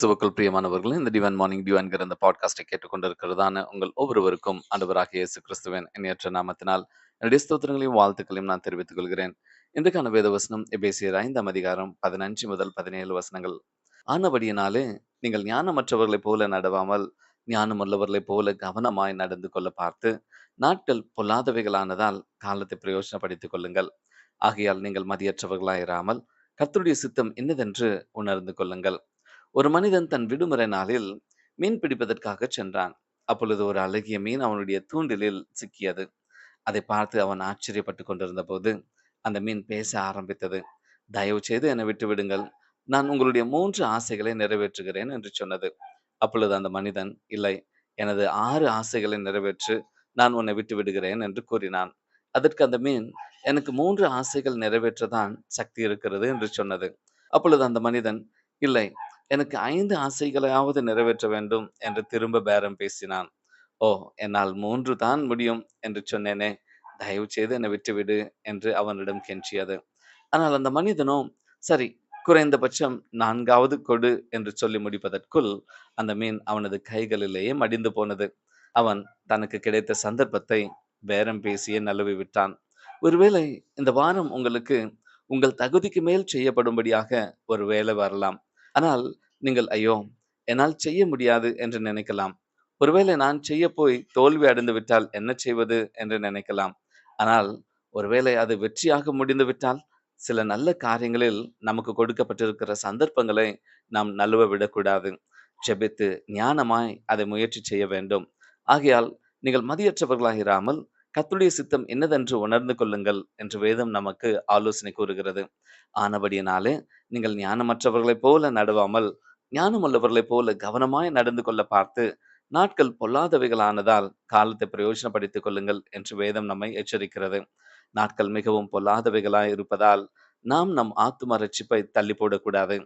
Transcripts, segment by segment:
கிறிஸ்துவுக்குள் பிரியமானவர்களும் இந்த டிவன் மார்னிங் டிவான்கிற இந்த பாட்காஸ்டை கேட்டுக்கொண்டிருக்கிறதான உங்கள் ஒவ்வொருவருக்கும் அன்பராக இயேசு கிறிஸ்துவின் எண்ணற்ற நாமத்தினால் என்னுடைய ஸ்தோத்திரங்களையும் வாழ்த்துக்களையும் நான் தெரிவித்துக் கொள்கிறேன். இன்றைக்கான வேத வசனம் எபேசியர் ஐந்தாம் அதிகாரம் பதினஞ்சு முதல் பதினேழு வசனங்கள். ஆனபடியினாலே நீங்கள் ஞானமற்றவர்களைப் போல நடவாமல் ஞானமுள்ளவர்களைப் போல கவனமாய் நடந்து கொள்ள பார்த்து நாட்கள் பொல்லாதவைகளானதால் காலத்தை பிரயோஜனப்படுத்திக் கொள்ளுங்கள். ஆகையால் நீங்கள் மதியற்றவர்களாயிராமல் கர்த்தருடைய சித்தம் என்னதென்று உணர்ந்து கொள்ளுங்கள். ஒரு மனிதன் தன் விடுமுறை நாளில் மீன் பிடிப்பதற்காக சென்றான். அப்பொழுது ஒரு அழகிய மீன் அவனுடைய தூண்டிலில் சிக்கியது. அதை பார்த்து அவன் ஆச்சரியப்பட்டு கொண்டிருந்த போது அந்த மீன் பேச ஆரம்பித்தது. தயவு செய்து என்னை விட்டு விடுங்கள். நான் உங்களுடைய மூன்று ஆசைகளை நிறைவேற்றுகிறேன் என்று சொன்னது. அப்பொழுது அந்த மனிதன் இல்லை எனது ஆறு ஆசைகளை நிறைவேற்று நான் உன்னை விட்டு விடுகிறேன் என்று கூறினான். அதற்கு அந்த மீன் எனக்கு மூன்று ஆசைகள் நிறைவேற்றதான் சக்தி இருக்கிறது என்று சொன்னது. அப்பொழுது அந்த மனிதன் இல்லை எனக்கு ஐந்து ஆசைகளையாவது நிறைவேற்ற வேண்டும் என்று திரும்ப பேரம் பேசினான். ஓ என்னால் மூன்று தான் முடியும் என்று சொன்னேனே. தயவு செய்து என்னை விட்டுவிடு என்று அவனிடம் கெஞ்சியது. ஆனால் அந்த மனிதனோ? சரி குறைந்தபட்சம் நான்காவது கொடு என்று சொல்லி முடிப்பதற்குள் அந்த மீன் அவனது கைகளிலேயே மடிந்து போனது. அவன் தனக்கு கிடைத்த சந்தர்ப்பத்தை பேரம் பேசியே நழுவி விட்டான். ஒருவேளை இந்த வாரம் உங்களுக்கு உங்கள் தகுதிக்கு மேல் செய்யப்படும்படியாக ஒரு வேலை வரலாம். ஆனால் நீங்கள் ஐயோ என்னால் செய்ய முடியாது என்று நினைக்கலாம். ஒருவேளை நான் செய்ய போய் தோல்வி அடைந்து விட்டால் என்ன செய்வது என்று நினைக்கலாம். ஆனால் ஒருவேளை அது வெற்றியாக முடிந்து விட்டால் சில நல்ல காரியங்களில் நமக்கு கொடுக்கப்பட்டிருக்கிற சந்தர்ப்பங்களை நாம் நழுவ விடக்கூடாது. ஜெபித்து ஞானமாய் அதை முயற்சி செய்ய வேண்டும். ஆகையால் நீங்கள் மதியற்றவர்களாக இராமல் கத்துடைய சித்தம் என்னதென்று உணர்ந்து கொள்ளுங்கள் என்று வேதம் நமக்கு ஆலோசனை கூறுகிறது. ஆனபடியினாலே நீங்கள் ஞானமற்றவர்களைப் போல நடுவாமல் ஞானமுள்ளவர்களைப் போல கவனமாய் நடந்து கொள்ள பார்த்து நாட்கள் பொல்லாதவைகளானதால் காலத்தை பிரயோஜனப்படுத்திக் கொள்ளுங்கள் என்று வேதம் நம்மை எச்சரிக்கிறது. நாட்கள் மிகவும் பொல்லாதவைகளாய் இருப்பதால் நாம் நம் ஆத்தும ரட்சிப்பை தள்ளி போடக்கூடாது.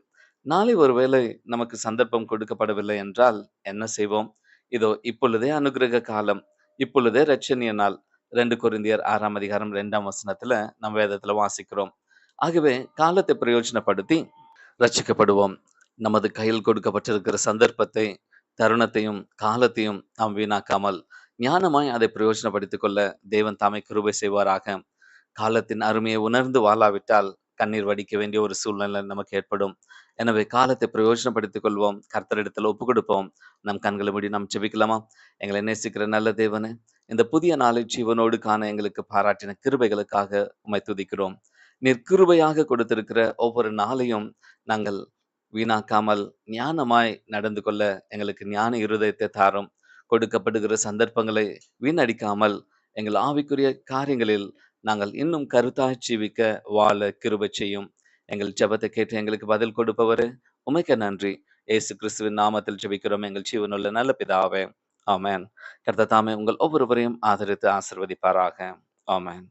நாளை ஒருவேளை நமக்கு சந்தர்ப்பம் கொடுக்கப்படவில்லை என்றால் என்ன செய்வோம்? இதோ இப்பொழுதே அனுகிரக காலம் இப்பொழுதே ரட்சணிய நாள் ரெண்டு குருந்தியர் ஆறாம் அதிகாரம் ரெண்டாம் வசனத்துல நம்ம வேதத்துல வாசிக்கிறோம். ஆகவே காலத்தை பிரயோஜனப்படுத்தி ரட்சிக்கப்படுவோம். நமது கையில் கொடுக்கப்பட்டிருக்கிற சந்தர்ப்பத்தை தருணத்தையும் காலத்தையும் நாம் வீணாக்காமல் ஞானமாய் அதை பிரயோஜனப்படுத்திக் கொள்ள தேவன் தாமை கிருபை செய்வாராக. காலத்தின் அருமையை உணர்ந்து வாழாவிட்டால் கண்ணீர் வடிக்க வேண்டிய ஒரு சூழ்நிலை நமக்கு ஏற்படும். எனவே காலத்தை பிரயோஜனப்படுத்திக் கொள்வோம். கர்த்தரிடத்தில் ஒப்பு கொடுப்போம். நம் கண்களை முடி நாம் செபிக்கலாமா எங்களை நேசிக்கிற நல்ல தேவனே இந்த புதிய நாளை ஜீவனோடு காண எங்களுக்கு பாராட்டின கிருபைகளுக்காக உமை துதிக்கிறோம். நீர் கிருபையாக கொடுத்திருக்கிற ஒவ்வொரு நாளையும் நாங்கள் வீணாக்காமல் ஞானமாய் நடந்து கொள்ள எங்களுக்கு ஞான இருதயத்தை தாரும். கொடுக்கப்படுகிற சந்தர்ப்பங்களை வீணடிக்காமல் எங்கள் ஆவிக்குரிய காரியங்களில் நாங்கள் இன்னும் கருத்தாய் ஜீவிக்க வாழ கிருபை செய்யும். எங்கள் ஜெபத்தை கேட்டு எங்களுக்கு பதில் கொடுப்பவர் உமைக்க நன்றி. ஏசு கிறிஸ்துவின் நாமத்தில் ஜபிக்கிறோம். எங்கள் ஜீவனுள்ள நல்ல பிதாவே ஆமேன். கர்த்த தாமே உங்கள் ஒவ்வொருவரையும் ஆதரித்து ஆசிர்வதிப்பாராக. ஆமேன்.